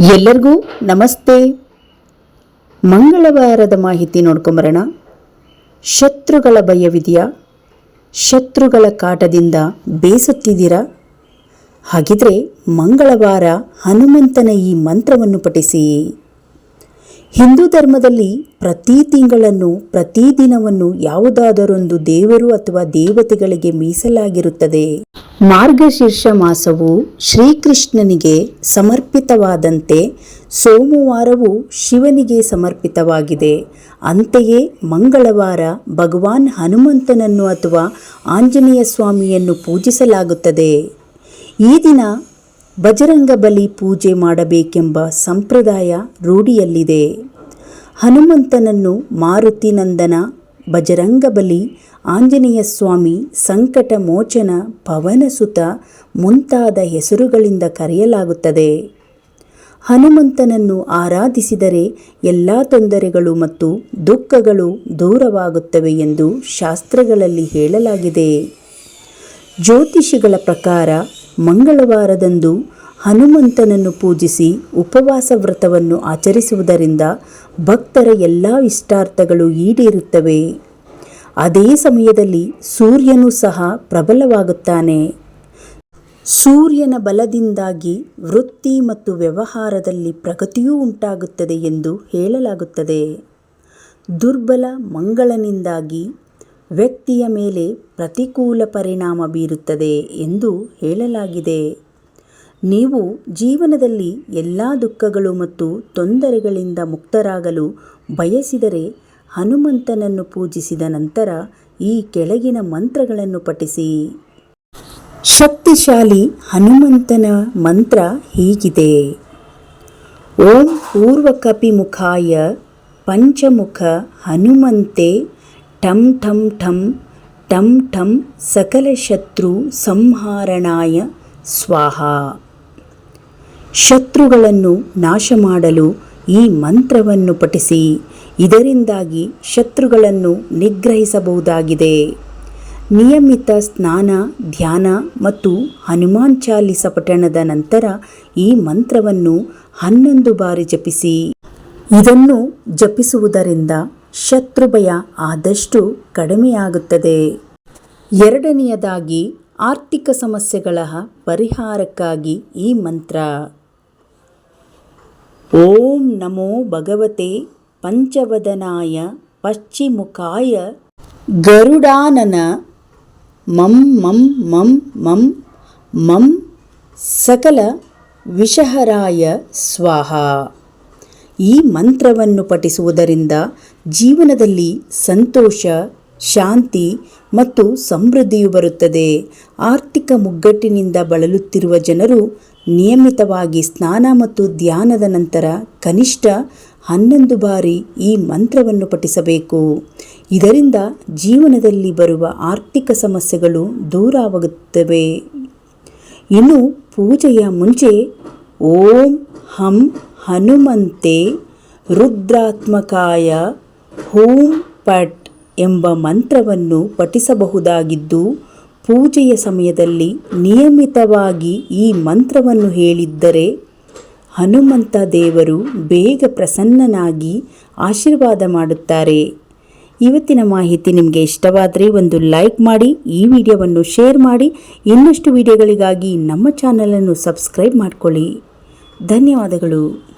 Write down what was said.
ಎಲ್ಲರಿಗೂ ನಮಸ್ತೆ. ಮಂಗಳವಾರದ ಮಾಹಿತಿ ನೋಡ್ಕೊಂಬರೋಣ. ಶತ್ರುಗಳ ಭಯವಿದೆಯಾ? ಶತ್ರುಗಳ ಕಾಟದಿಂದ ಬೇಸತ್ತಿದ್ದೀರಾ? ಹಾಗಿದ್ರೆ ಮಂಗಳವಾರ ಹನುಮಂತನ ಈ ಮಂತ್ರವನ್ನು ಪಠಿಸಿ. ಹಿಂದೂ ಧರ್ಮದಲ್ಲಿ ಪ್ರತಿ ತಿಂಗಳನ್ನು, ಪ್ರತಿ ದಿನವನ್ನು ಯಾವುದಾದರೊಂದು ದೇವರು ಅಥವಾ ದೇವತೆಗಳಿಗೆ ಮೀಸಲಾಗಿರುತ್ತದೆ. ಮಾರ್ಗಶೀರ್ಷ ಮಾಸವು ಶ್ರೀಕೃಷ್ಣನಿಗೆ ಸಮರ್ಪಿತವಾದಂತೆ ಸೋಮವಾರವು ಶಿವನಿಗೆ ಸಮರ್ಪಿತವಾಗಿದೆ. ಅಂತೆಯೇ ಮಂಗಳವಾರ ಭಗವಾನ್ ಹನುಮಂತನನ್ನು ಅಥವಾ ಆಂಜನೇಯ ಸ್ವಾಮಿಯನ್ನು ಪೂಜಿಸಲಾಗುತ್ತದೆ. ಈ ದಿನ ಬಜರಂಗ ಬಲಿ ಪೂಜೆ ಮಾಡಬೇಕೆಂಬ ಸಂಪ್ರದಾಯ ರೂಢಿಯಲ್ಲಿದೆ. ಹನುಮಂತನನ್ನು ಮಾರುತಿ ನಂದನ ಬಜರಂಗ ಬಲಿ, ಆಂಜನೇಯ ಸ್ವಾಮಿ, ಸಂಕಟ ಮೋಚನ ಪವನಸುತ ಮುಂತಾದ ಹೆಸರುಗಳಿಂದ ಕರೆಯಲಾಗುತ್ತದೆ. ಹನುಮಂತನನ್ನು ಆರಾಧಿಸಿದರೆ ಎಲ್ಲ ತೊಂದರೆಗಳು ಮತ್ತು ದುಃಖಗಳು ದೂರವಾಗುತ್ತವೆ ಎಂದು ಶಾಸ್ತ್ರಗಳಲ್ಲಿ ಹೇಳಲಾಗಿದೆ. ಜ್ಯೋತಿಷಿಗಳ ಪ್ರಕಾರ ಮಂಗಳವಾರದಂದು ಹನುಮಂತನನ್ನು ಪೂಜಿಸಿ ಉಪವಾಸ ವ್ರತವನ್ನು ಆಚರಿಸುವುದರಿಂದ ಭಕ್ತರ ಎಲ್ಲ ಇಷ್ಟಾರ್ಥಗಳು ಈಡೇರುತ್ತವೆ. ಅದೇ ಸಮಯದಲ್ಲಿ ಸೂರ್ಯನು ಸಹ ಪ್ರಬಲವಾಗುತ್ತಾನೆ. ಸೂರ್ಯನ ಬಲದಿಂದಾಗಿ ವೃತ್ತಿ ಮತ್ತು ವ್ಯವಹಾರದಲ್ಲಿ ಪ್ರಗತಿಯೂ ಉಂಟಾಗುತ್ತದೆ ಎಂದು ಹೇಳಲಾಗುತ್ತದೆ. ದುರ್ಬಲ ಮಂಗಳನಿಂದಾಗಿ ವ್ಯಕ್ತಿಯ ಮೇಲೆ ಪ್ರತಿಕೂಲ ಪರಿಣಾಮ ಬೀರುತ್ತದೆ ಎಂದು ಹೇಳಲಾಗಿದೆ. ನೀವು ಜೀವನದಲ್ಲಿ ಎಲ್ಲ ದುಃಖಗಳು ಮತ್ತು ತೊಂದರೆಗಳಿಂದ ಮುಕ್ತರಾಗಲು ಬಯಸಿದರೆ ಹನುಮಂತನನ್ನು ಪೂಜಿಸಿದ ನಂತರ ಈ ಕೆಳಗಿನ ಮಂತ್ರಗಳನ್ನು ಪಠಿಸಿ. ಶಕ್ತಿಶಾಲಿ ಹನುಮಂತನ ಮಂತ್ರ ಹೀಗಿದೆ. ಓಂ ಪೂರ್ವಕಪಿಮುಖಾಯ ಪಂಚಮುಖ ಹನುಮಂತೆ ಟಂ ಠಂ ಠಂ ಟಂ ಠಂ ಸಕಲ ಶತ್ರು ಸಂಹಾರಣಾಯ ಸ್ವಾಹ. ಶತ್ರುಗಳನ್ನು ನಾಶ ಮಾಡಲು ಈ ಮಂತ್ರವನ್ನು ಪಠಿಸಿ. ಇದರಿಂದಾಗಿ ಶತ್ರುಗಳನ್ನು ನಿಗ್ರಹಿಸಬಹುದಾಗಿದೆ. ನಿಯಮಿತ ಸ್ನಾನ, ಧ್ಯಾನ ಮತ್ತು ಹನುಮಾನ್ ಚಾಲಿಸ ಪಠಣದ ನಂತರ ಈ ಮಂತ್ರವನ್ನು ಹನ್ನೊಂದು ಬಾರಿ ಜಪಿಸಿ. ಇದನ್ನು ಜಪಿಸುವುದರಿಂದ ಶತ್ರು ಭಯ ಆದಷ್ಟು ಕಡಿಮೆಯಾಗುತ್ತದೆ. ಎರಡನೆಯದಾಗಿ ಆರ್ಥಿಕ ಸಮಸ್ಯೆಗಳ ಪರಿಹಾರಕ್ಕಾಗಿ ಈ ಮಂತ್ರ. ಓಂ ನಮೋ ಭಗವತೆ ಪಂಚವದನಾಯ ಪಶ್ಚಿಮುಖಾಯ ಗರುಡಾನನ ಮಂ ಮಂ ಮಂ ಮಂ ಮಂ ಸಕಲ ವಿಷಹರಾಯ ಸ್ವಾಹ. ಈ ಮಂತ್ರವನ್ನು ಪಠಿಸುವುದರಿಂದ ಜೀವನದಲ್ಲಿ ಸಂತೋಷ ಶಾಂತಿ ಮತ್ತು ಸಮೃದ್ಧಿಯು ಬರುತ್ತದೆ. ಆರ್ಥಿಕ ಮುಗ್ಗಟ್ಟಿನಿಂದ ಬಳಲುತ್ತಿರುವ ಜನರು ನಿಯಮಿತವಾಗಿ ಸ್ನಾನ ಮತ್ತು ಧ್ಯಾನದ ನಂತರ ಕನಿಷ್ಠ ಹನ್ನೊಂದು ಬಾರಿ ಈ ಮಂತ್ರವನ್ನು ಪಠಿಸಬೇಕು. ಇದರಿಂದ ಜೀವನದಲ್ಲಿ ಬರುವ ಆರ್ಥಿಕ ಸಮಸ್ಯೆಗಳು ದೂರವಾಗುತ್ತವೆ. ಇನ್ನು ಪೂಜೆಯ ಮುಂಚೆ ಓಂ ಹಂ ಹನುಮಂತೆ ರುದ್ರಾತ್ಮಕಾಯ ಹೂಂ ಪಟ್ ಎಂಬ ಮಂತ್ರವನ್ನು ಪಠಿಸಬಹುದಾಗಿದ್ದು, ಪೂಜೆಯ ಸಮಯದಲ್ಲಿ ನಿಯಮಿತವಾಗಿ ಈ ಮಂತ್ರವನ್ನು ಹೇಳಿದ್ದರೆ ಹನುಮಂತ ದೇವರು ಬೇಗ ಪ್ರಸನ್ನನಾಗಿ ಆಶೀರ್ವಾದ ಮಾಡುತ್ತಾರೆ. ಇವತ್ತಿನ ಮಾಹಿತಿ ನಿಮಗೆ ಇಷ್ಟವಾದರೆ ಒಂದು ಲೈಕ್ ಮಾಡಿ, ಈ ವಿಡಿಯೋವನ್ನು ಶೇರ್ ಮಾಡಿ, ಇನ್ನಷ್ಟು ವಿಡಿಯೋಗಳಿಗಾಗಿ ನಮ್ಮ ಚಾನಲನ್ನು ಸಬ್ಸ್ಕ್ರೈಬ್ ಮಾಡಿಕೊಳ್ಳಿ. ಧನ್ಯವಾದಗಳು.